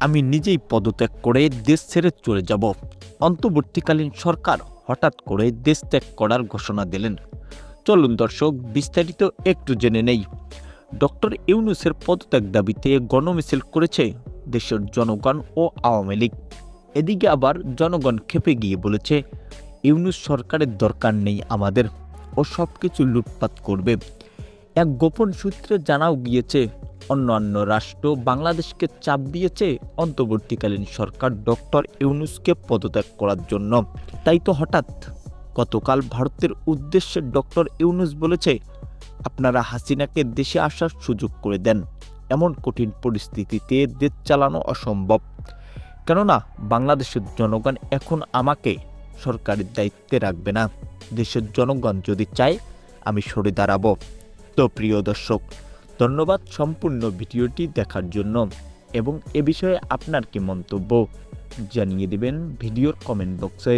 আমি নিজেই পদত্যাগ করে দেশ ছেড়ে চলে যাব। অন্তর্বর্তীকালীন সরকার হঠাৎ করে দেশ ত্যাগ করার ঘোষণা দিলেন। চলুন দর্শক, বিস্তারিত একটু জেনে নেই। ডক্টর ইউনুসের পদত্যাগ দাবিতে গণমিছিল করেছে দেশের জনগণ ও আওয়ামী লীগ। এদিকে আবার জনগণ খেপে গিয়ে বলেছে, ইউনুস সরকারের দরকার নেই আমাদের। ও সব কিছু লুটপাট করবে। এক গোপন সূত্রে জানাও গিয়েছে অন্যান্য রাষ্ট্র বাংলাদেশকে চাপ দিয়েছে অন্তর্বর্তীকালীন সরকার ডক্টর ইউনুসকে পদত্যাগ করার জন্য। তাই তো হঠাৎ গতকাল ভারতের উদ্দেশ্যে ডক্টর ইউনুস বলেছে, আপনারা হাসিনাকে দেশে আসার সুযোগ করে দেন। এমন কঠিন পরিস্থিতিতে দেশ চালানো অসম্ভব। কেননা বাংলাদেশের জনগণ এখন আমাকে সরকারের দায়িত্বে রাখবে না। দেশের জনগণ যদি চায়, আমি সরে দাঁড়াব। তো প্রিয় দর্শক ধন্যবাদ সম্পূর্ণ ভিডিওটি দেখার জন্য এবং এ বিষয়ে আপনার কি মন্তব্য জানিয়ে দেবেন ভিডিওর কমেন্ট বক্সে